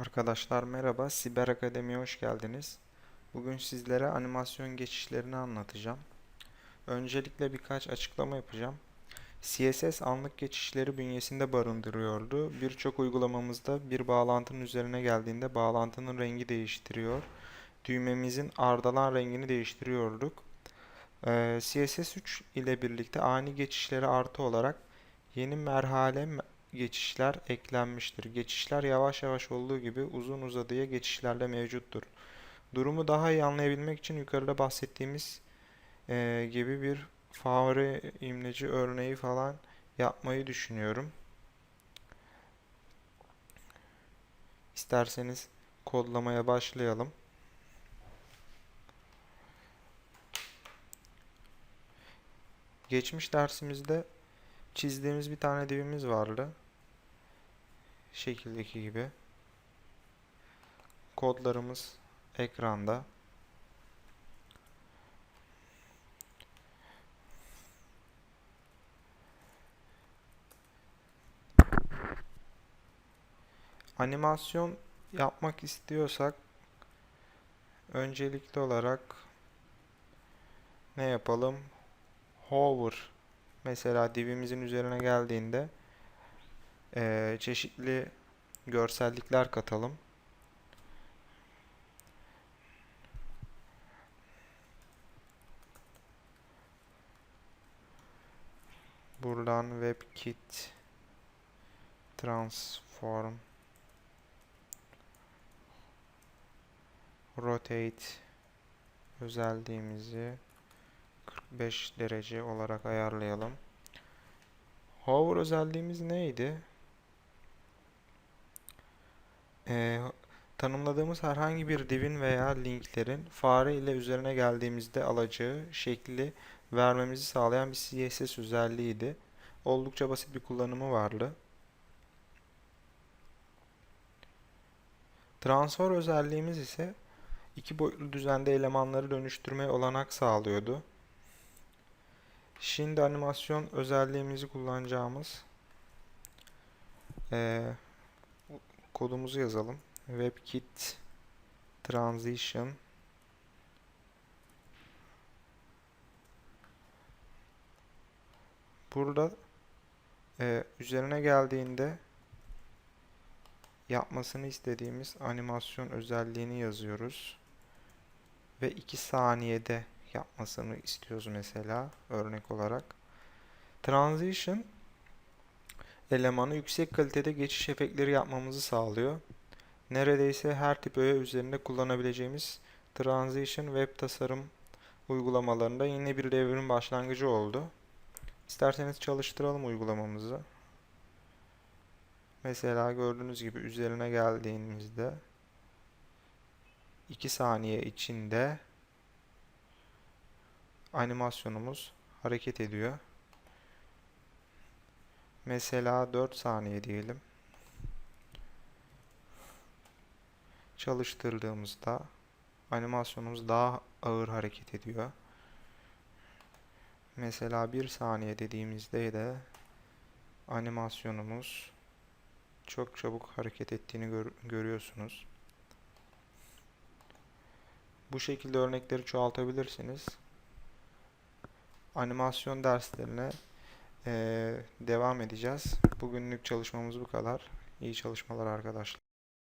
Arkadaşlar merhaba, Siber Akademi'ye hoş geldiniz. Bugün sizlere animasyon geçişlerini anlatacağım. Öncelikle birkaç açıklama yapacağım. CSS anlık geçişleri bünyesinde barındırıyordu. Birçok uygulamamızda bir bağlantının üzerine geldiğinde bağlantının rengi değiştiriyor. Düğmemizin ardalan rengini değiştiriyorduk. Ee, CSS3 ile birlikte ani geçişleri artı olarak yeni merhale me- geçişler eklenmiştir. Geçişler yavaş yavaş olduğu gibi uzun uzadıya geçişlerle mevcuttur. Durumu daha iyi anlayabilmek için yukarıda bahsettiğimiz eee, gibi bir fare imleci örneği falan yapmayı düşünüyorum. İsterseniz kodlamaya başlayalım. Geçmiş dersimizde çizdiğimiz bir tane divimiz vardı. Şekildeki gibi. Kodlarımız ekranda. Animasyon yapmak istiyorsak öncelikli olarak ne yapalım? Hover mesela divimizin üzerine geldiğinde eee, çeşitli görsellikler katalım. Buradan WebKit Transform Rotate özelliğimizi 45 derece olarak ayarlayalım. Hover özelliğimiz neydi? Ee, tanımladığımız herhangi bir divin veya linklerin fare ile üzerine geldiğimizde alacağı şekli vermemizi sağlayan bir CSS özelliğiydi. Oldukça basit bir kullanımı vardı. Transfer özelliğimiz ise iki boyutlu düzende elemanları dönüştürmeye olanak sağlıyordu. Şimdi animasyon özelliğimizi kullanacağımız eee, kodumuzu yazalım. WebKit Transition Burada eee, üzerine geldiğinde yapmasını istediğimiz animasyon özelliğini yazıyoruz. Ve 2 saniyede yapmasını istiyoruz mesela örnek olarak. Transition elemanı yüksek kalitede geçiş efektleri yapmamızı sağlıyor. Neredeyse her tip öğe üzerinde kullanabileceğimiz Transition web tasarım uygulamalarında yine bir devrin başlangıcı oldu. İsterseniz çalıştıralım uygulamamızı. Mesela gördüğünüz gibi üzerine geldiğimizde 2 saniye içinde animasyonumuz hareket ediyor. Mesela 4 saniye diyelim. Çalıştırdığımızda animasyonumuz daha ağır hareket ediyor. Mesela 1 saniye dediğimizde de animasyonumuz çok çabuk hareket ettiğini gör- görüyorsunuz. Bu şekilde örnekleri çoğaltabilirsiniz. Animasyon derslerine eee, devam edeceğiz. Bugünlük çalışmamız bu kadar. İyi çalışmalar arkadaşlar.